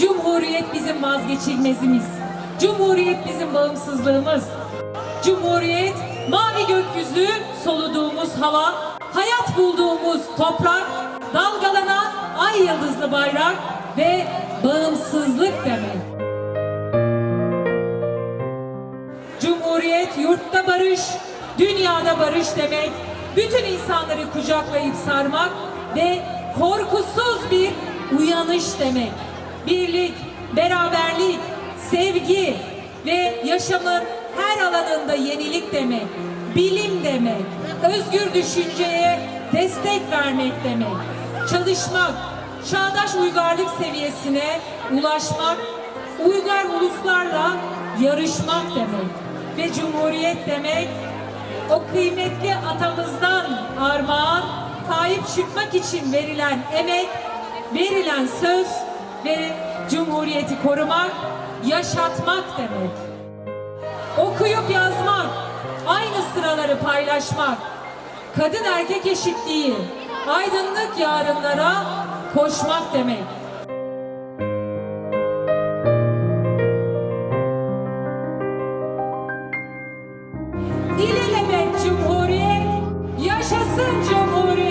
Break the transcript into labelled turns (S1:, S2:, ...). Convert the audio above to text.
S1: Cumhuriyet bizim vazgeçilmezimiz. Cumhuriyet bizim bağımsızlığımız. Cumhuriyet mavi gökyüzü, soluduğumuz hava, hayat bulduğumuz toprak, dalgalanan ay yıldızlı bayrak ve bağımsızlık demek. Cumhuriyet yurtta barış, dünyada barış demek, bütün insanları kucaklayıp sarmak ve korkusuz bir uyanış demek. Birlik, beraberlik, sevgi ve yaşamın her alanında yenilik demek. Bilim demek, özgür düşünceye destek vermek demek. Çalışmak, çağdaş uygarlık seviyesine ulaşmak, uygar uluslarla yarışmak demek. Ve cumhuriyet demek o kıymetli atamızdan armağan sahip çıkmak için verilen emek, verilen söz ve cumhuriyeti korumak, yaşatmak demek. Okuyup yazmak, aynı sıraları paylaşmak, kadın erkek eşitliği, aydınlık yarınlara koşmak demek. İlelebet Cumhuriyet, yaşasın Cumhuriyet.